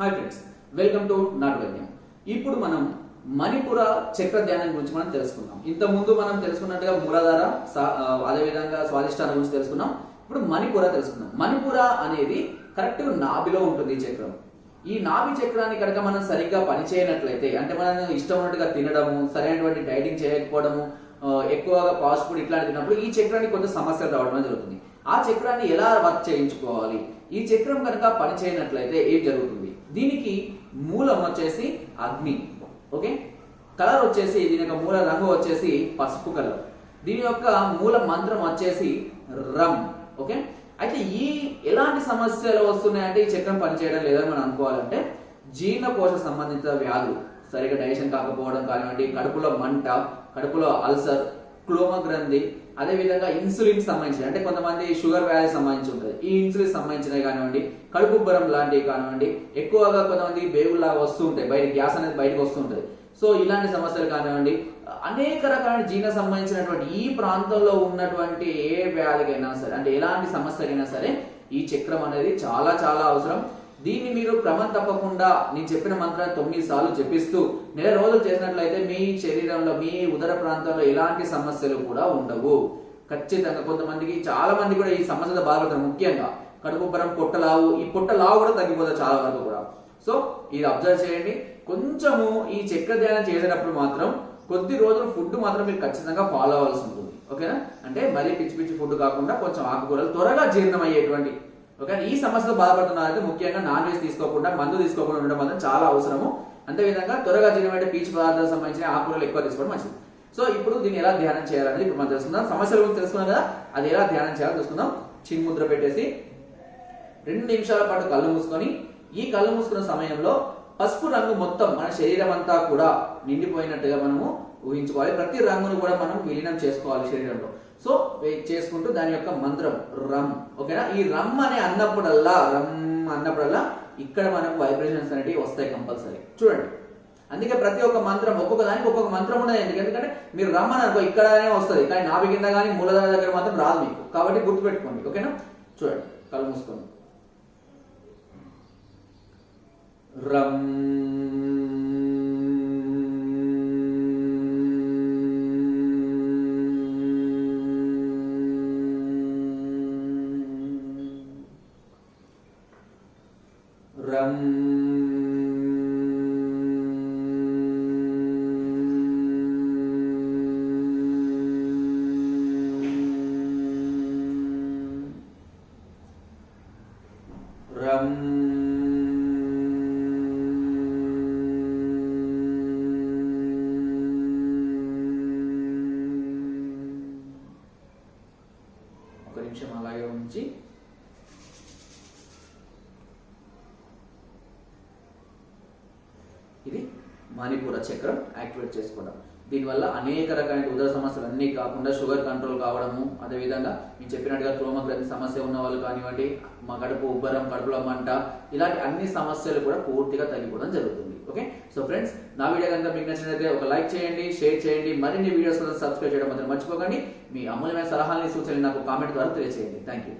Hi friends welcome to నాటు ఇప్పుడు మనం మణిపుర చక్ర ధ్యానం గురించి మనం తెలుసుకుందాం. ఇంత ముందు మనం తెలుసుకున్నట్టుగా మూలాధార సా- అదేవిధంగా స్వాదిష్టానం గురించి తెలుసుకున్నాం. ఇప్పుడు మణిపుర తెలుసుకుందాం. మణిపుర అనేది కరెక్ట్ నాభిలో ఉంటుంది ఈ చక్రం. ఈ నాభి చక్రాన్ని కనుక మనం సరిగ్గా పనిచేయనట్లయితే అంటే మనం ఇష్టం ఉన్నట్టుగా తినడము సరైనటువంటి డైటింగ్ చేయకపోవడము ఎక్కువగా ఫాస్ట్ ఫుడ్ ఇట్లాంటి తిన్నప్పుడు ఈ చక్రానికి కొంత సమస్యలు రావడం జరుగుతుంది. ఆ చక్రాన్ని ఎలా వర్క్ చేయించుకోవాలి? ఈ చక్రం కనుక పని చేయనట్లయితే ఏం జరుగుతుంది? దీనికి మూలం వచ్చేసి అగ్ని. ఓకే? కలర్ వచ్చేసి దీని యొక్క మూల రంగు వచ్చేసి పసుపు కలర్. దీని యొక్క మూల మంత్రం వచ్చేసి రమ్ ఓకే? అయితే ఈ ఎలాంటి సమస్యలు వస్తున్నాయంటే ఈ చక్రం పనిచేయడం లేదని మనం అనుకోవాలంటే జీర్ణకోశ సంబంధిత వ్యాధులు. సరిగ్గా డైజెషన్ కాకపోవడం కానివ్వండి కడుపులో మంట కడుపులో అల్సర్ క్లోమ గ్రంథి అదే విధంగా ఇన్సులిన్ సంబంధించిన అంటే కొంతమంది షుగర్ వ్యాధి సంబంధించి ఉంటుంది. ఈ ఇన్సులిన్ సంబంధించినవి కానివ్వండి కడుపు ఉబ్బరం లాంటివి కానివ్వండి ఎక్కువగా కొంతమంది బేగుల్లాగా వస్తూ ఉంటాయి. బయట గ్యాస్ అనేది బయటకు వస్తూ ఉంటుంది. సో ఇలాంటి సమస్యలు కానివ్వండి అనేక రకాల జీర్ణ సంబంధించినటువంటి ఈ ప్రాంతంలో ఉన్నటువంటి ఏ వ్యాధికైనా సరే అంటే ఎలాంటి సమస్యకైనా సరే ఈ చక్రం అనేది చాలా చాలా అవసరం. దీన్ని మీరు క్రమం తప్పకుండా నేను చెప్పిన మంత్రాన్ని తొమ్మిది సార్లు జపిస్తూ నెల రోజులు చేసినట్లయితే మీ శరీరంలో మీ ఉదర ప్రాంతంలో ఎలాంటి సమస్యలు కూడా ఉండవు. ఖచ్చితంగా కొంతమందికి చాలా మంది కూడా ఈ సమస్యతో బాధపడతారు. ముఖ్యంగా కడుపుబ్బరం పొట్టలావు ఈ పొట్టలావు కూడా తగ్గిపోతుంది చాలా వరకు కూడా. సో ఇది అబ్జర్వ్ చేయండి. కొంచెము ఈ చక్ర ధ్యానం చేసేటప్పుడు మాత్రం కొద్ది రోజులు ఫుడ్ మాత్రం మీరు ఖచ్చితంగా ఫాలో అవ్వాల్సి ఉంటుంది. ఓకేనా? అంటే మరీ పిచ్చి పిచ్చి ఫుడ్ కాకుండా కొంచెం ఆకుకూరలు త్వరగా జీర్ణం అయ్యేటువంటి ఓకే? ఈ సమస్యతో బాధపడుతున్నారైతే ముఖ్యంగా నాన్ వెజ్ తీసుకోకుండా మందు తీసుకోకుండా ఉండడం వల్ల చాలా అవసరము. అంతేవిధంగా త్వరగా జీర్ణమైన పీచు పదార్థాలకు సంబంధించిన ఆకుకూరలు ఎక్కువ తీసుకోవడం మంచిది. సో ఇప్పుడు దీన్ని ఎలా ధ్యానం చేయాలనేది ఇప్పుడు మనం తెలుసుకుందాం. సమస్యల గురించి తెలుసుకున్నాం కదా? అది ఎలా ధ్యానం చేయాలో చూసుకుందాం చిన్ముద్ర పెట్టేసి రెండు నిమిషాల పాటు కళ్ళు మూసుకొని ఈ కళ్ళు మూసుకున్న సమయంలో పసుపు రంగు మొత్తం మన శరీరం అంతా కూడా నిండిపోయినట్టుగా మనము ఊహించుకోవాలి. ప్రతి రంగును కూడా మనం విలీనం చేసుకోవాలి శరీరంలో. సో చేసుకుంటూ దాని యొక్క మంత్రం రమ్ ఓకేనా? ఈ రమ్ అనే అన్నప్పుడల్లా రమ్ అన్నప్పుడల్లా ఇక్కడ మనకు వైబ్రేషన్స్ అనేవి వస్తాయి కంపల్సరీ. చూడండి. అందుకే ప్రతి ఒక్క మంత్రం ఒక్కొక్క దానికి ఒక్కొక్క మంత్రం ఉన్నది ఎందుకు? ఎందుకంటే మీరు రమ్మని అనుకో ఇక్కడనే వస్తుంది. కానీ నాభి కింద కానీ మూలధార దగ్గర మాత్రం రాదు మీకు. కాబట్టి గుర్తుపెట్టుకోండి. ఓకేనా? చూడండి. కళ్ళు మూసుకోండి. Ram. Ram. నిమిషం అలాగే ఉంచి. ఇది మణిపూర చక్రం యాక్టివేట్ చేసుకోవడం దీనివల్ల అనేక రకాలైన ఉదర సమస్యలు అన్నీ కాకుండా షుగర్ కంట్రోల్ కావడము అదేవిధంగా నేను చెప్పినట్టుగా క్రోమగ్రంథి సమస్య ఉన్న వాళ్ళు కానివ్వండి మా కడుపు ఉబ్బరం కడుపులో మంట ఇలాంటి అన్ని సమస్యలు కూడా పూర్తిగా తగ్గిపోవడం జరుగుతుంది. ఓకే? సో ఫ్రెండ్స్ నా వీడియో కనుక మీకు నచ్చినట్లయితే ఒక లైక్ చేయండి షేర్ చేయండి మరిన్ని వీడియోస్ కోసం సబ్స్క్రైబ్ చేయడం మాత్రం మర్చిపోకండి. మీ అమూల్యమైన సలహాలని సూచనలు నాకు కామెంట్ ద్వారా తెలియజేయండి థ్యాంక్ యూ